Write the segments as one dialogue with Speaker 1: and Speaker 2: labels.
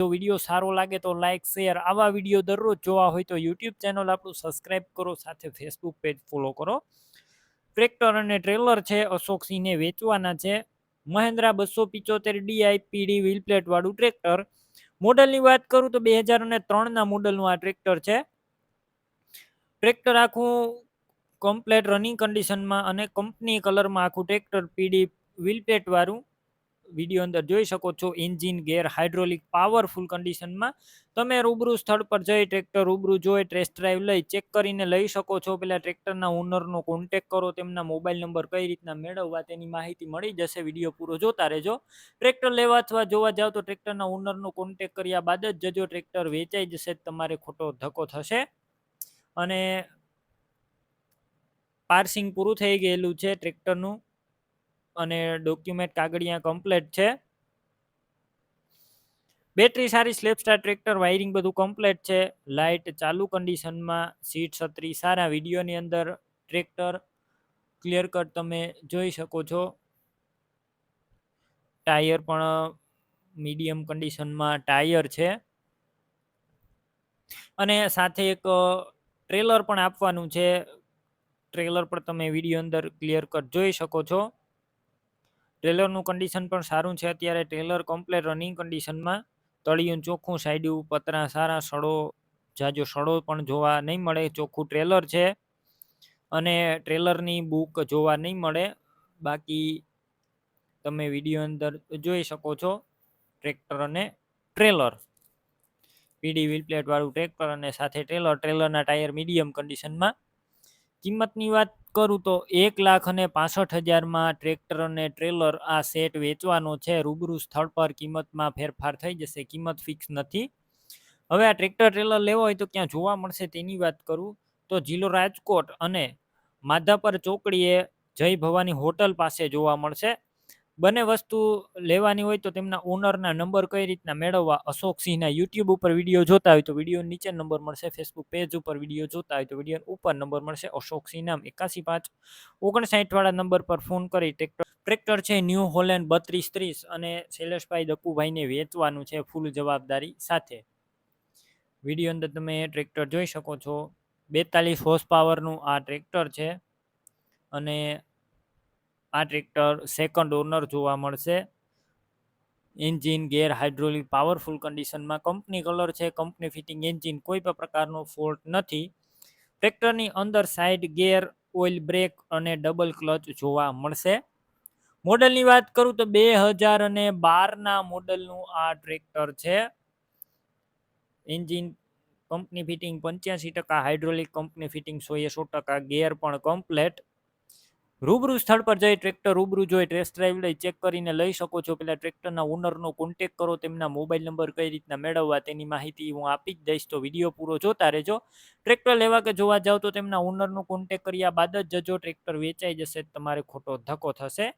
Speaker 1: જો વીડિયો સારો લાગે તો લાઇક શેર, આવા વીડિયો દરરોજ જોવા હોય તો યુટ્યુબ ચેનલ આપણું સબસ્ક્રાઇબ કરો, સાથે ફેસબુક પેજ ફોલો કરો. ટ્રેક્ટર અને ટ્રેલર છે અશોક સિંહને વેચવાના છે. મહેન્દ્રા બસો પિચોતેર D I P D wheel વાળું ટ્રેક્ટર. મોડલની વાત કરું તો બે હજાર અને ત્રણના મોડલનું આ ટ્રેક્ટર છે. ટ્રેક્ટર આખું કમ્પ્લેટ રનિંગ કન્ડિશનમાં અને કંપની કલરમાં આખું ટ્રેક્ટર પીડી વ્હીલપ્લેટવાળું વાળું. વીડિયો અંદર જોઈ શકો છો. એન્જિન ગેર હાઇડ્રોલિક પાવરફુલ કન્ડિશનમાં તમે રૂબરૂ સ્થળ પર જઈ ટ્રેક્ટર રૂબરૂ જોઈ ટેસ્ટ ડ્રાઈવ લઈ ચેક કરીને લઈ શકો છો. પેલા ટ્રેક્ટરના ઓનરનો કોન્ટેક કરો, તેમના મોબાઈલ નંબર કઈ રીતના મેળવવા તેની માહિતી મળી જશે. વીડિયો પૂરો જોતા રહેજો. ટ્રેક્ટર લેવા અથવા જોવા જાઓ તો ટ્રેક્ટરના ઓનરનો કોન્ટેક કર્યા બાદ જ જજો. ટ્રેક્ટર વેચાઈ જશે, તમારે ખોટો ધક્કો થશે. અને પાર્સિંગ પૂરું થઈ ગયેલું છે ટ્રેક્ટરનું અને ડોક્યુમેન્ટ કાગળિયા કમ્પ્લેટ છે. બેટરી સારી સ્લેપસ્ટાર ટ્રેક્ટર વાયરિંગ બધું કમ્પ્લેટ છે. લાઇટ ચાલુ કન્ડિશનમાં સીટ છત્રી સારા વિડીયોની અંદર ટ્રેક્ટર ક્લિયર કટ તમે જોઈ શકો છો. ટાયર પણ મીડિયમ કન્ડિશનમાં ટાયર છે. અને સાથે એક ટ્રેલર પણ આપવાનું છે. ટ્રેલર પર તમે વીડિયો અંદર ક્લિયર કટ જોઈ શકો છો. ટ્રેલરનું કન્ડિશન પણ સારું છે. અત્યારે ટ્રેલર કમ્પ્લેટ રનિંગ કન્ડિશનમાં તળિયું ચોખ્ખું સાઈડ્યું, પતરા સારા, સડો, જાજો સડો પણ જોવા નહીં મળે. ચોખ્ખું ટ્રેલર છે અને ટ્રેલરની બુક જોવા નહીં મળે. બાકી તમે વીડિયો અંદર જોઈ શકો છો ટ્રેક્ટર અને ટ્રેલર પીડી વ્હીલ પ્લેટવાળું ટ્રેક્ટર અને સાથે ટ્રેલર ટ્રેલરના ટાયર મીડિયમ કન્ડિશનમાં કિંમતની વાત કરું તો એક લાખ અને પાસઠ હજારમાં ટ્રેક્ટર અને ટ્રેલર આ સેટ વેચવાનો છે. રૂબરૂ સ્થળ પર કિંમતમાં ફેરફાર થઈ જશે. કિંમત ફિક્સ નથી. હવે આ ટ્રેક્ટર ટ્રેલર લેવો હોય તો ક્યાં જોવા મળશે તેની વાત કરું તો જિલ્લો રાજકોટ અને માધાપર ચોકડીએ જય ભવાની હોટલ પાસે જોવા મળશે. બંને વસ્તુ લેવાની હોય તો તેમના ઓનરના નંબર કઈ રીતના મેળવવા? અશોક સિંહના યુટ્યુબ ઉપર વીડિયો જોતા હોય તો વીડિયો નીચે નંબર મળશે. ફેસબુક પેજ ઉપર વીડિયો જોતા હોય તો વીડિયો ઉપર નંબર મળશે. અશોક સિંહ નામ એકાસી પાંચ. ઓગણસાઠ વાળા નંબર પર ફોન કરી ટ્રેક્ટર ટ્રેક્ટર છે ન્યૂ હોલેન્ડ બત્રીસ ત્રીસ અને શૈલેષભાઈ દક્કુભાઈને વેચવાનું છે ફૂલ જવાબદારી સાથે. વીડિયો અંદર તમે ટ્રેક્ટર જોઈ શકો છો. બેતાલીસ હોર્સ પાવરનું આ ટ્રેક્ટર છે. અને આ ટ્રેક્ટર સેકન્ડ ઓનર જોવા મળશે. એન્જિન ગેર હાઇડ્રોલિક પાવરફુલ કન્ડિશનમાં કંપની કલર છે કંપની ફિટિંગ એન્જિન કોઈ પણ પ્રકારનો ફોલ્ટ નથી. ટ્રેક્ટરની અંદર સાઇડ ગેર ઓઇલ બ્રેક અને ડબલ ક્લચ જોવા મળશે. મોડલની વાત કરું તો બે હજાર અને બારના મોડલનું આ ટ્રેક્ટર છે. એન્જિન કંપની ફિટિંગ પંચ્યાસી ટકા હાઇડ્રોલિક કંપની ફિટિંગ સોએ સો ટકા ગેર પણ કમ્પ્લેટ રૂબરૂ સ્થળ પર જઈ ટ્રેક્ટર રૂબરૂ જોઈ ટેસ્ટ ડ્રાઈવ લઈ ચેક કરીને લઈ શકો છો. પેલા ટ્રેક્ટરના ઓનરનો કોન્ટેક કરો, તેમના મોબાઈલ નંબર કઈ રીતના મેળવવા તેની માહિતી હું આપી જ દઈશ. તો વીડિયો પૂરો જોતા રહેજો. ટ્રેક્ટર લેવા કે જોવા જાવ તો તેમના ઓનરનો કોન્ટેક કર્યા બાદ જ જજો. ટ્રેક્ટર વેચાઈ જશે, તમારે ખોટો ધક્કો થશે.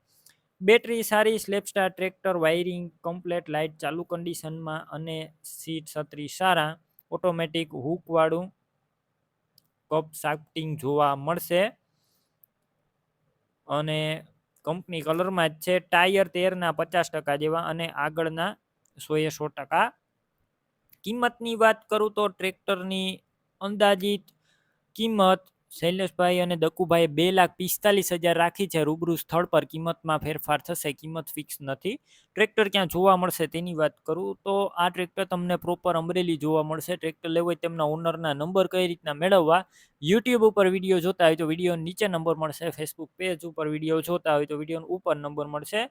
Speaker 1: બેટરી સારી સ્લેપસ્ટાર ટ્રેક્ટર વાયરિંગ કમ્પ્લેટ લાઇટ ચાલુ કન્ડિશનમાં અને સીટ છત્રી સારા. ઓટોમેટિક હૂકવાળું કપ સાફ્ટિંગ જોવા મળશે. અને કંપની કલરમાં જ છે, ટાયર તેરના પચાસ ટકા જેવા અને આગળના સોએ સો ટકા. કિંમતની વાત કરું તો ટ્રેક્ટરની અંદાજિત કિંમત શૈલેષભાઈ અને દકુભાઈ બે લાખ પિસ્તાલીસ હજાર રાખી છે. રૂબરૂ સ્થળ પર કિંમતમાં ફેરફાર થશે. કિંમત ફિક્સ નથી. ટ્રેક્ટર ક્યાં જોવા મળશે તેની વાત કરું તો આ ટ્રેક્ટર તમને પ્રોપર અમરેલી જોવા મળશે. ટ્રેક્ટર લેવું હોય તેમના ઓનરના નંબર કઈ રીતના મેળવવા યુટ્યુબ ઉપર વીડિયો જોતા હોય તો વીડિયો નીચે નંબર મળશે. ફેસબુક પેજ ઉપર વીડિયો જોતા હોય તો વીડિયો ઉપર નંબર મળશે.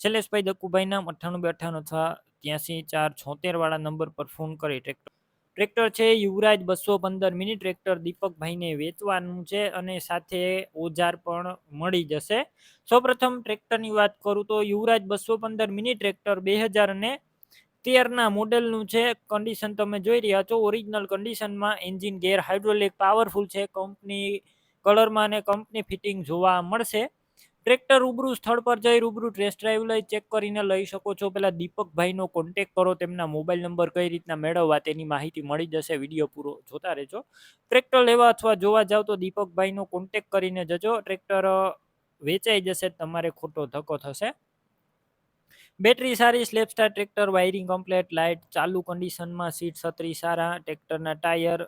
Speaker 1: શૈલેષભાઈ દક્કુભાઈના અઠ્ઠાણું બે અઠ્ઠાણું અથવા ત્યાંસી ચાર છોતેર વાળા નંબર પર ફોન કરી ટ્રેક્ટર ટ્રેક્ટર છે, યુવરાજ બસો પંદર મિની ટ્રેક્ટર દીપકભાઈને વેચવાનું છે અને સાથે ઓજાર પણ મળી જશે. સૌપ્રથમ ટ્રેક્ટરની વાત કરું તો યુવરાજ બસો પંદર મિની ટ્રેક્ટર બે હજાર અને તેરના મોડેલનું છે. કન્ડિશન તમે જોઈ રહ્યા છો, ઓરિજિનલ કન્ડિશનમાં એન્જિન ગેર હાઇડ્રોલિક, પાવરફુલ છે. કંપની કલરમાં અને કંપની ફિટિંગ જોવા મળશે. ટ્રેક્ટર રૂબરૂ સ્થળ પર જઈ રૂબરૂ ટેસ્ટ ડ્રાઈવ લઈ ચેક કરીને લઈ શકો છો. પેલા દીપકભાઈનો કોન્ટેક કરો, તેમના મોબાઈલ નંબર કઈ રીતના મેળવવા તેની માહિતી મળી જશે. વીડિયો પૂરો જોતા રહેજો. ટ્રેક્ટર લેવા અથવા જોવા જાવ તો દીપકભાઈનો કોન્ટેક કરીને જજો. ટ્રેક્ટર વેચાઈ જશે, તમારે ખોટો ધક્કો થશે. બેટરી સારી self starter tractor wiring complete light ચાલુ કન્ડિશનમાં સીટ છત્રી સારા, ટ્રેક્ટરના ટાયર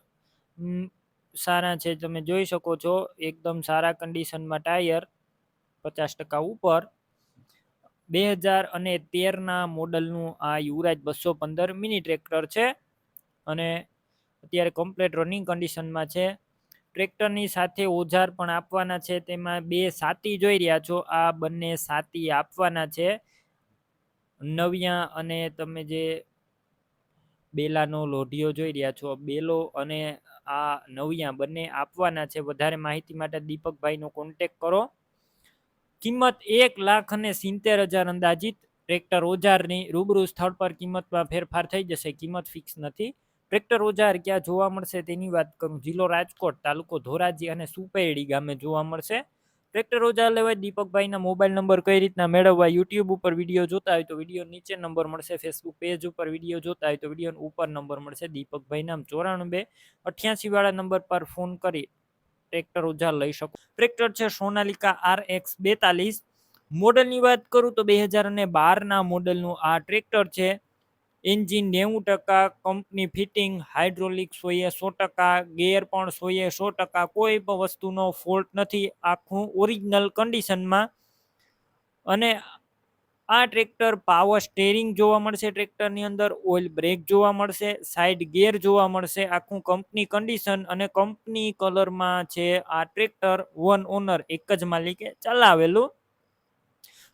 Speaker 1: સારા છે. તમે જોઈ શકો છો, એકદમ સારા કન્ડિશનમાં ટાયર. પચાસ ટકા ઉપર બે હજાર અને તેરના મોડલનું આ યુવરાજ બસો પંદર મિની ટ્રેક્ટર છે. અને અત્યારે કમ્પ્લેટ રનિંગ કન્ડિશનમાં છે. ટ્રેક્ટરની સાથે ઓજાર પણ આપવાના છે. તેમાં બે સાતી જોઈ રહ્યા છો. આ બંને સાતી આપવાના છે. નવિયા અને તમે જે બેલાનો લોઢિયો જોઈ રહ્યા છો, બેલો અને આ નવિયા બંને આપવાના છે. વધારે માહિતી માટે દીપકભાઈનો કોન્ટેક કરો. કિંમત એક લાખ અને સિત્તેર હજાર અંદાજિત. ટ્રેક્ટર ઓજારની રૂબરૂ સ્થળ પર કિંમતમાં ફેરફાર થઈ જશે, કિંમત ફિક્સ નથી. ટ્રેક્ટર ઓજાર ક્યાં જોવા મળશે તેની વાત કરું. જિલ્લો રાજકોટ, તાલુકો ધોરાજી અને સુપેડી ગામે જોવા મળશે. ટ્રેક્ટર ઓજાર લેવાય દીપકભાઈના મોબાઈલ નંબર કઈ રીતના મેળવવા યુટ્યુબ ઉપર વીડિયો જોતા હોય તો વીડિયો નીચે નંબર મળશે, ફેસબુક પેજ ઉપર વીડિયો જોતા હોય તો વીડિયો ઉપર નંબર મળશે દીપકભાઈ નામ ચોરાણું બે. અઠ્યાસી નંબર પર ફોન કરી ટ્રેક્ટર ઉજાર લઈ શકો. ટ્રેક્ટર છે સોનાલિકા આર એક્સ બેતાલીસ. મોડલની વાત કરું તો બે હજાર અને બારના મોડલનું આ ટ્રેક્ટર છે. એન્જિન નેવું ટકા, કંપની ફિટિંગ, હાઇડ્રોલિક સોએ સો ટકા, ગેર પણ સોએ સો ટકા, કોઈ પણ વસ્તુનો ફોલ્ટ નથી. આખું ઓરિજિનલ કન્ડિશનમાં. અને આ ટ્રેક્ટર પાવર સ્ટેરિંગ જોવા મળશે ટ્રેક્ટરની અંદર ઓઇલ બ્રેક જોવા મળશે સાઈડ ગેર જોવા મળશે, આખું કંપની કન્ડિશન અને કંપની કલરમાં છે આ ટ્રેક્ટર વન ઓનર એક જ માલિકે ચલાવેલું.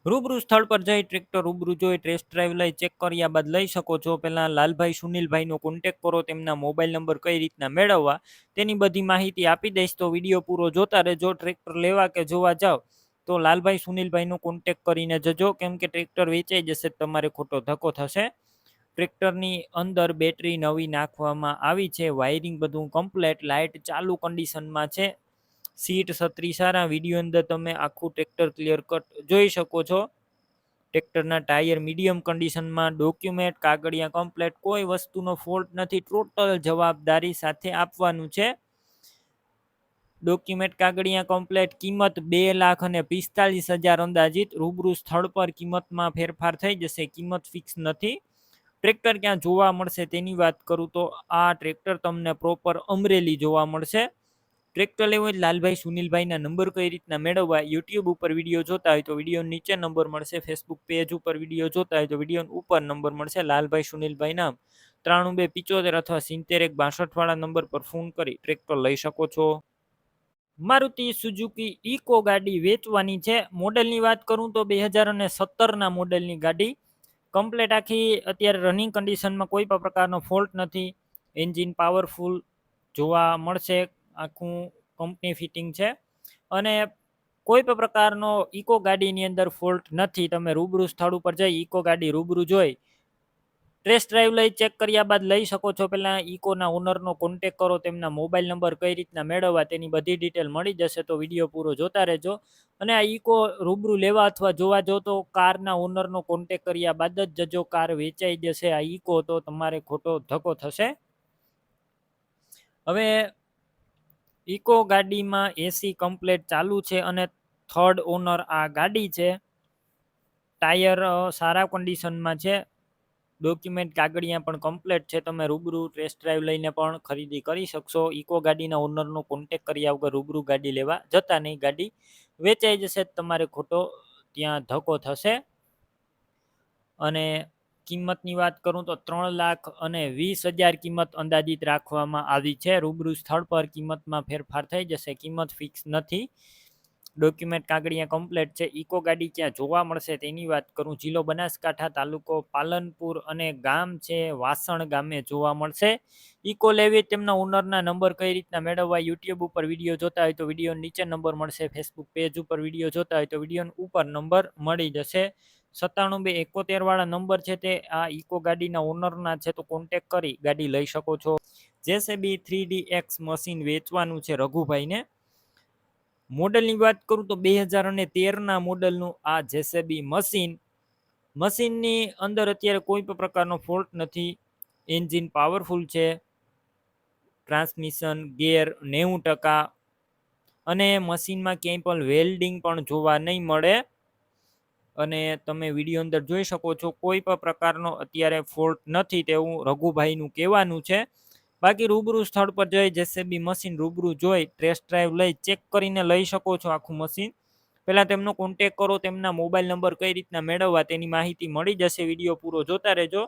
Speaker 1: રૂબરૂ સ્થળ પર જઈ ટ્રેક્ટર રૂબરૂ જોઈ ટેસ્ટ ડ્રાઈવ લઈ ચેક કર્યા બાદ લઈ શકો છો. પહેલાં લાલભાઈ સુનિલભાઈનો કોન્ટેક કરો, તેમના મોબાઈલ નંબર કઈ રીતના મેળવવા તેની બધી માહિતી આપી દઈશ. તો વીડિયો પૂરો જોતા રહેજો, ટ્રેક્ટર લેવા કે જોવા જાઓ તો લાલભાઈ સુનિલભાઈનો કોન્ટેક કરીને જજો. કેમ કે ટ્રેક્ટર વેચાઈ જશે તમારે ખોટો ધક્કો થશે. ટ્રેક્ટરની અંદર બેટરી નવી નાખવામાં આવી છે. વાયરિંગ બધું કમ્પ્લેટ લાઇટ ચાલુ કન્ડિશનમાં છે. સીટ છત્રી સારા. વીડિયો અંદર તમે આખું ટ્રેક્ટર ક્લિયર કટ જોઈ શકો છો. ટ્રેક્ટરના ટાયર મીડિયમ કન્ડિશનમાં ડોક્યુમેન્ટ કાગળિયા કમ્પ્લેટ કોઈ વસ્તુનો ફોલ્ટ નથી. ટોટલ જવાબદારી સાથે આપવાનું છે. ડોક્યુમેન્ટ કાગળિયા કમ્પ્લેટ કિંમત બે લાખ અને પિસ્તાલીસ હજાર અંદાજિત. રૂબરૂ સ્થળ પર કિંમતમાં ફેરફાર થઈ જશે, કિંમત ફિક્સ નથી. ટ્રેક્ટર ક્યાં જોવા મળશે તેની વાત કરું તો આ ટ્રેક્ટર તમને પ્રોપર અમરેલી જોવા મળશે. ટ્રેક્ટર લેવું હોય લાલભાઈ સુનિલભાઈના નંબર કઈ રીતના મેળવવા યુટ્યુબ ઉપર વીડિયો જોતા હોય તો વીડિયો નીચે નંબર મળશે ફેસબુક પેજ ઉપર વીડિયો જોતા હોય તો વીડિયો ઉપર નંબર મળશે. લાલભાઈ સુનિલભાઈના ત્રાણું બે પિચોતેર અથવા સિત્તેર એક બાસઠવાળા નંબર પર ફોન કરી ટ્રેક્ટર લઈ શકો છો. મારુતિ સુઝુકી ઇકો ગાડી વેચવાની છે. મોડેલની વાત કરું તો બે હજાર અને સત્તરના મોડેલની ગાડી. કમ્પ્લેટ આખી અત્યારે રનિંગ કન્ડિશનમાં કોઈ પણ પ્રકારનો ફોલ્ટ નથી. એન્જિન પાવરફુલ જોવા મળશે. આખું કંપની ફિટિંગ છે. અને કોઈ પણ પ્રકારનો ઇકો ગાડીની અંદર ફોલ્ટ નથી. તમે રૂબરૂ સ્થળ ઉપર જઈ ઇકો ગાડી રૂબરૂ જોઈ ટેસ્ટ ડ્રાઈવ લઈ ચેક કર્યા બાદ લઈ શકો છો. પહેલાં ઇકોના ઓનરનો કોન્ટેક કરો, તેમના મોબાઈલ નંબર કઈ રીતના મેળવવા, તેની બધી ડિટેલ મળી જશે તો વીડિયો પૂરો જોતા રહેજો. અને આ ઇકો રૂબરૂ લેવા અથવા જોવા જો તો કારના ઓનરનો કોન્ટેક કર્યા બાદ જ જજો કાર વેચાઈ જશે આ ઇકો, તો તમારે ખોટો ધક્કો થશે. હવે ઇકો ગાડીમાં એસી કમ્પ્લેટ ચાલુ છે અને થર્ડ ઓનર આ ગાડી છે. ટાયર સારા કન્ડિશનમાં છે. ડોક્યુમેન્ટ કાગળિયા પણ કમ્પ્લેટ છે. તમે રૂબરૂ ટેસ્ટ ડ્રાઈવ લઈને પણ ખરીદી કરી શકશો. ઇકો ગાડીના ઓનરનો કોન્ટેક કર્યા વગર રૂબરૂ ગાડી લેવા જતા નહીં. ગાડી વેચાઈ જશે તમારે ખોટો. ત્યાં ધક્કો થશે. અને કિંમતની વાત કરું તો ત્રણ લાખ અને વીસ હજાર કિંમત અંદાજિત રાખવામાં આવી છે. રૂબરૂ સ્થળ પર કિંમતમાં ફેરફાર થઈ જશે. કિંમત ફિક્સ નથી. ડોક્યુમેન્ટ કાગળિયા કમ્પ્લેટ છે. ઇકો ગાડી ક્યાં જોવા મળશે તેની વાત કરું. જિલ્લો બનાસકાંઠા તાલુકો પાલનપુર અને ગામ છે, વાસણ ગામે જોવા મળશે. ઇકો લેવી તેમના ઓનરના નંબર કઈ રીતના મેળવવા યુટ્યુબ ઉપર વીડિયો જોતા હોય તો વીડિયો નીચે નંબર મળશે. ફેસબુક પેજ ઉપર વીડિયો જોતા હોય તો વીડિયો ઉપર નંબર મળી જશે. સત્તાણું બે એકોતેર વાળા નંબર છે તે. આ ઇકો ગાડીના ઓનરના છે તો કોન્ટેક કરી ગાડી લઈ શકો છો. J C B three D X machine વેચવાનું છે રઘુભાઈને. મોડલની વાત કરું તો બે હજાર અને તેરના મોડલનું આ જેસેબી મશીન, મશીનની અંદર અત્યારે કોઈ પણ પ્રકારનો ફોલ્ટ નથી. એન્જિન પાવરફુલ છે. ટ્રાન્સમિશન ગેર નેવું ટકા અને મશીનમાં ક્યાંય પણ વેલ્ડિંગ પણ જોવા નહીં મળે. અને તમે વીડિયો અંદર જોઈ શકો છો કોઈ પણ પ્રકારનો અત્યારે ફોલ્ટ નથી તેવું રઘુભાઈનું કહેવાનું છે. બાકી રૂબરૂ સ્થળ પર જઈ જેસીબી મશીન રૂબરૂ જોઈ ટેસ્ટ ડ્રાઈવ લઈ ચેક કરીને લઈ શકો છો આખું મશીન. પહેલાં તેમનો કોન્ટેક કરો, તેમના મોબાઈલ નંબર કઈ રીતના મેળવવા તેની માહિતી મળી જશે. વીડિયો પૂરો જોતા રહેજો.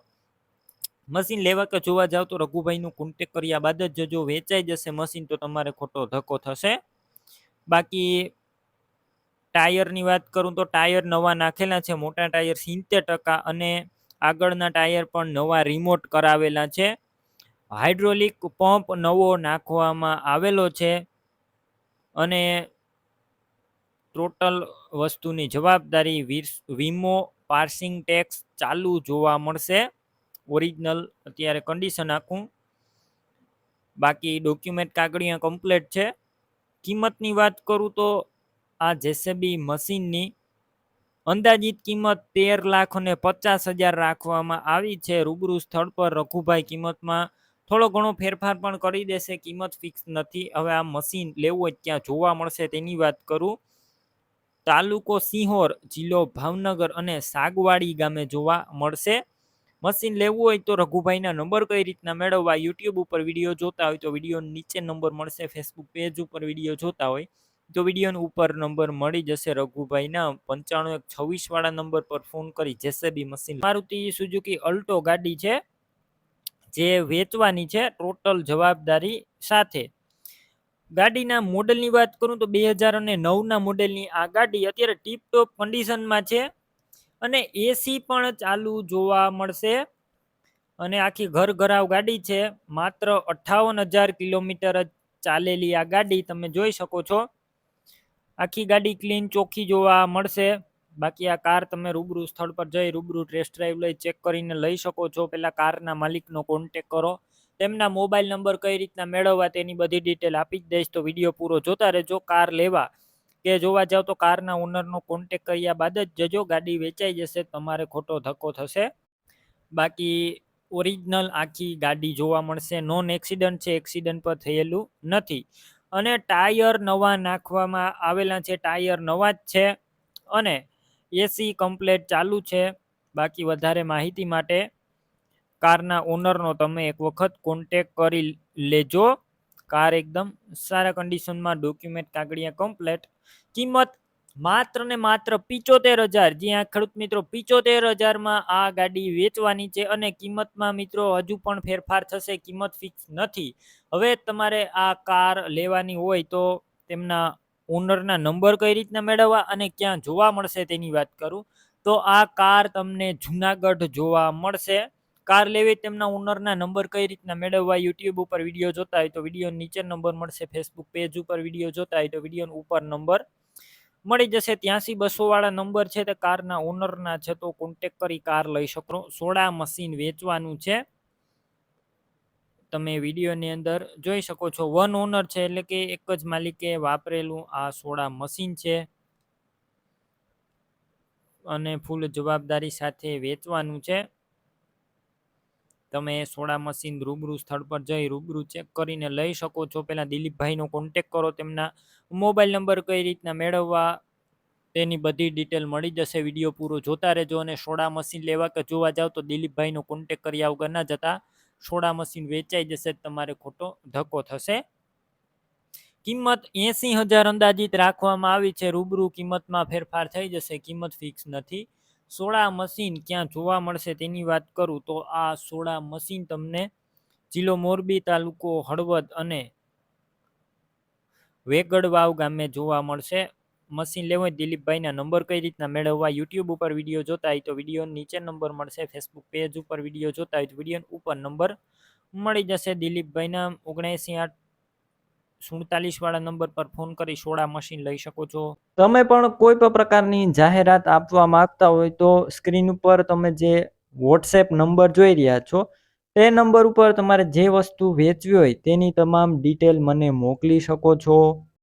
Speaker 1: મશીન લેવા કે જોવા જાવ તો રઘુભાઈનું કોન્ટેક કર્યા બાદ જ જો વેચાઈ જશે મશીન તો તમારે ખોટો ધક્કો થશે. બાકી ટાયરની વાત કરું તો ટાયર નવા નાખેલા છે, મોટા ટાયર સિત્તેર ટકા અને આગળના ટાયર પણ નવા રિમોટ કરાવેલા છે. હાઇડ્રોલિક પંપ નવો નાખવામાં આવેલો છે અને ટોટલ વસ્તુની જવાબદારી વીમો પાર્સિંગ ટેક્સ ચાલુ જોવા મળશે. ઓરિજિનલ અત્યારે કન્ડિશન આખું. બાકી ડોક્યુમેન્ટ કાગળિયા કમ્પ્લેટ છે. કિંમતની વાત કરું તો આ જેસેબી મશીનની અંદાજિત કિંમત તેર લાખ અને પચાસ હજાર રાખવામાં આવી છે. રૂબરૂ સ્થળ પર રઘુભાઈ કિંમતમાં થોડો ઘણો ફેરફાર પણ કરી દેશે, કિંમત ફિક્સ નથી. હવે આ મશીન લેવું હોય ત્યાં જોવા મળશે. તેની વાત કરું. તાલુકો સિંહોર જિલ્લો ભાવનગર અને સાગવાડી ગામે જોવા મળશે. મશીન લેવું હોય તો રઘુભાઈના નંબર કઈ રીતના મેળવવા, યુટ્યુબ ઉપર વીડિયો જોતા હોય તો વીડિયો નીચે નંબર મળશે ફેસબુક પેજ ઉપર વીડિયો જોતા હોય તો વીડિયો ઉપર નંબર મળી જશે રઘુભાઈના પંચાણું એક છવ્વીસ વાળા નંબર પર ફોન કરી J C B machine Maruti Suzuki Alto ગાડી છે. જે વેચવાની છે ટોટલ જવાબદારી સાથે. ગાડીના મોડલની વાત કરું તો બે હજાર અને નવના મોડેલની આ ગાડી અત્યારે ટીપ ટોપ કન્ડિશનમાં છે અને એસી પણ ચાલુ જોવા મળશે. અને આખી ઘર ઘરાવ ગાડી છે, માત્ર અઠાવન હજાર કિલોમીટર જ ચાલેલી આ ગાડી તમે જોઈ શકો છો. આખી ગાડી ક્લીન ચોખ્ખી જોવા મળશે. બાકી આ કાર તમે રૂબરૂ સ્થળ પર જઈ રૂબરૂ ટેસ્ટ ડ્રાઈવ લઈ ચેક કરીને લઈ શકો છો. પહેલાં કારના માલિકનો કોન્ટેક કરો. તેમના મોબાઈલ નંબર કઈ રીતના મેળવવા તેની બધી ડિટેલ આપી જ દઈશ. તો વીડિયો પૂરો જોતા રહેજો. કાર લેવા કે જોવા જાવ તો કારના ઓનરનો કોન્ટેક કર્યા બાદ જ જજો. ગાડી વેચાઈ જશે. તમારે ખોટો ધક્કો થશે. બાકી ઓરિજિનલ આખી ગાડી જોવા મળશે. નોન એક્સિડન્ટ છે. એક્સિડન્ટ પર થયેલું નથી. અને ટાયર નવા નાખવામાં આવેલા છે. ટાયર નવા જ છે. અને એસી કમ્પ્લેટ ચાલુ છે. બાકી વધારે માહિતી માટે કારના ઓનરનો તમે એક વખત કોન્ટેક કરી લેજો. કાર એકદમ સારા કન્ડિશનમાં ડોક્યુમેન્ટ કાગળિયા કમ્પ્લેટ કિંમત માત્ર ને માત્ર પિચોતેર હજાર જ્યાં ખેડૂત મિત્રો, પિચોતેર હજારમાં આ ગાડી વેચવાની છે અને કિંમતમાં મિત્રો હજુ પણ ફેરફાર થશે, કિંમત ફિક્સ નથી. હવે તમારે આ કાર લેવાની હોય તો તેમના ઓનરના નંબર કઈ રીતના મેળવવા અને ક્યાં જોવા મળશે તેની વાત કરું. તો આ કાર તમને જુનાગઢ જોવા મળશે. કાર લેવી તેમના ઓનરના નંબર કઈ રીતના મેળવવા યુટ્યુબ ઉપર વીડિયો જોતા હોય તો વીડિયો નીચે નંબર મળશે ફેસબુક પેજ ઉપર વીડિયો જોતા હોય તો વીડિયો ઉપર નંબર મળી જશે. ત્યાંસી બસો વાળા નંબર છે તે કારના ઓનરના છે તો કોન્ટેક કરી કાર લઈ શકો. સોડા મશીન વેચવાનું છે. તમે વિડીયોની અંદર જોઈ શકો છો. વન ઓનર છે એટલે કે એક જ માલિકે વાપરેલું આ સોડા મશીન છે. અને ફૂલ જવાબદારી સાથે વેચવાનું છે. તમે સોડા મશીન રૂબરૂ સ્થળ પર જઈ રૂબરૂ ચેક કરીને લઈ શકો છો. પહેલાં દિલીપભાઈનો કોન્ટેક કરો, તેમના મોબાઈલ નંબર કઈ રીતના મેળવવા, તેની બધી ડિટેલ મળી જશે. વીડિયો પૂરો જોતા રહેજો અને સોડા મશીન લેવા કે જોવા જાવ તો દિલીપભાઈનો કોન્ટેક કર્યા વગર ના જતા સોડા મશીન વેચાઈ જશે તમારે ખોટો ધક્કો થશે. કિંમત એસી હજાર અંદાજિત રાખવામાં આવી છે. રૂબરૂ કિંમતમાં ફેરફાર થઈ જશે. કિંમત ફિક્સ નથી. સોડા મશીન ક્યાં જોવા મળશે તેની વાત કરું તો આ સોડા મશીન તમને જિલ્લો મોરબી તાલુકો હળવદ અને વેગડવાવ ગામે જોવા મળશે. મશીન લેવું હોય દિલીપભાઈના નંબર કઈ રીતના મેળવવા યુટ્યુબ ઉપર વીડિયો જોતા હોય તો વીડિયો નીચે નંબર મળશે ફેસબુક પેજ ઉપર વીડિયો જોતા હોય તો વીડિયો ઉપર નંબર મળી જશે. દિલીપભાઈના ઓગણએંસી આઠ સુડતાલીસ વાળા નંબર પર ફોન કરી સોડા મશીન લઈ શકો છો.
Speaker 2: તમે પણ કોઈ પણ પ્રકારની જાહેરાત આપવા માંગતા હોય તો સ્ક્રીન ઉપર તમે જે વોટ્સએપ નંબર જોઈ રહ્યા છો, તે નંબર ઉપર તમારે જે વસ્તુ વેચવી હોય તેની તમામ ડિટેલ મને મોકલી શકો છો.